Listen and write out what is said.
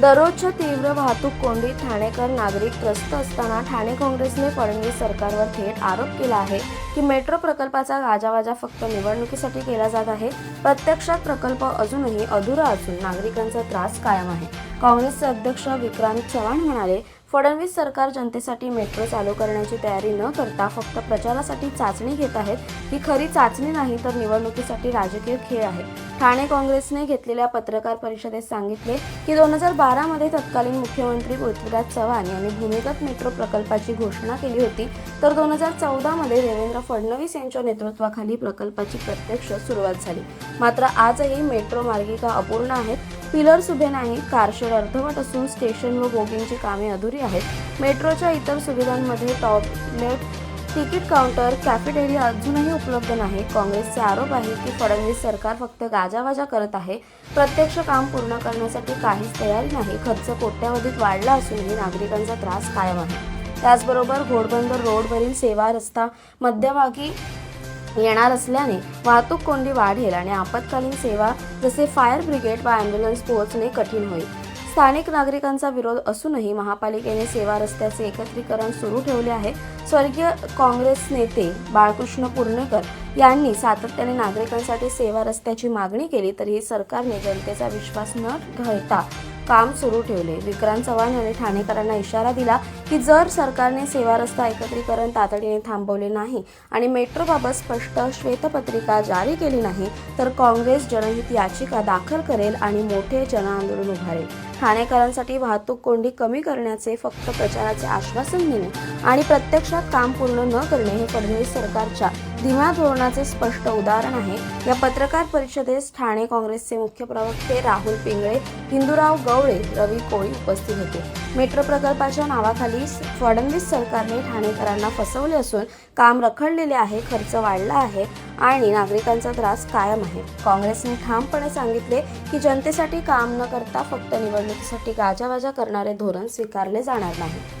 दररोजच्या तीव्र वाहतूक कोंडीत ठाणेकर नागरिक त्रस्त असताना ठाणे काँग्रेसने फडणवीस सरकारवर थेट आरोप केला आहे की मेट्रो प्रकल्पाचा गाजावाजा फक्त निवडणुकीसाठी केला जात आहे. प्रत्यक्षात प्रकल्प अजूनही अधुरा असून नागरिकांचा त्रास कायम आहे. काँग्रेसचे अध्यक्ष विक्रांत चव्हाण म्हणाले फडणवीस सरकार जनतेसाठी मेट्रो चालू करण्याची तयारी न करता फक्त प्रचारासाठी चाचणी घेत आहेत. ही खरी चाचणी नाही तर निवडणुकीसाठी राजकीय खेळ आहे. ठाणे काँग्रेसने घेतलेल्या पत्रकार परिषदेत सांगितले की दोन हजार बारामध्ये तत्कालीन मुख्यमंत्री पृथ्वीराज चव्हाण यांनी भूमिगत मेट्रो प्रकल्पाची घोषणा केली होती. तर दोन हजार चौदामध्ये देवेंद्र फडणवीस यांच्या नेतृत्वाखाली प्रकल्पाची प्रत्यक्ष सुरुवात झाली. मात्र आजही मेट्रो मार्गिका अपूर्ण आहेत. पिलर्स उभे नाहीत कारशेड अर्धवट असून स्टेशन व बोगींची कामे अधुरी आहेत. मेट्रोच्या इतर सुविधांमध्ये टॉयलेट तिकीट काउंटर कॅफेटेरिया अजूनही उपलब्ध नाही. काँग्रेसचे आरोप आहे की फडणवीस सरकार फक्त गाजावाजा करत आहे. प्रत्यक्ष काम पूर्ण करण्यासाठी काहीच तयारी नाही. खर्च कोट्यावधीत वाढला असूनही नागरिकांचा त्रास कायम आहे. त्याचबरोबर घोडबंदर रोडवरील सेवा रस्ता मध्यभागी येणार असल्याने वाहतूक कोंडी वाढेल आणि आपत्कालीन सेवा जसे फायर ब्रिगेड व ॲम्ब्युलन्स पोहोचणे कठीण होईल. स्थानिक नागरिकांचा विरोध असूनही महापालिकेने सेवा रस्त्याचे एकत्रीकरण सुरू ठेवले आहे. स्वर्गीय काँग्रेस नेते बाळकृष्ण पुर्णेकर यांनी सातत्याने नागरिकांसाठी सेवा रस्त्याची मागणी केली तरीही सरकारने जनतेचा विश्वास न घेता काम सुरू ठेवले. विक्रांत चव्हाण यांनी ठाणेकरांना इशारा दिला की जर सरकारने सेवा रस्ता एकत्रीकरण तातडीने थांबवले नाही आणि मेट्रोबाबत स्पष्ट श्वेतपत्रिका जारी केली नाही तर काँग्रेस जनहित याचिका दाखल करेल आणि मोठे जनआंदोलन उभारेल. ठाणेकरांसाठी वाहतूक कोंडी कमी करण्याचे फक्त प्रचाराचे आश्वासन देणे आणि प्रत्यक्षात काम पूर्ण न करणे हे फडणवीस सरकारच्या धीम्या धोरणाचे स्पष्ट उदाहरण आहे. या पत्रकार परिषदेस ठाणे काँग्रेसचे मुख्य प्रवक्ते राहुल पिंगळे हिंदूराव गवळे रवी कोळी उपस्थित होते. मेट्रो प्रकल्पाच्या नावाखाली फडणवीस सरकारने ठाणेकरांना फसवले असून काम रखडलेले आहे खर्च वाढला आहे आणि नागरिकांचा त्रास कायम आहे. काँग्रेसने ठामपणे सांगितले की जनतेसाठी काम न करता फक्त निवडणुकीसाठी गाजावाजा करणारे धोरण स्वीकारले जाणार नाही.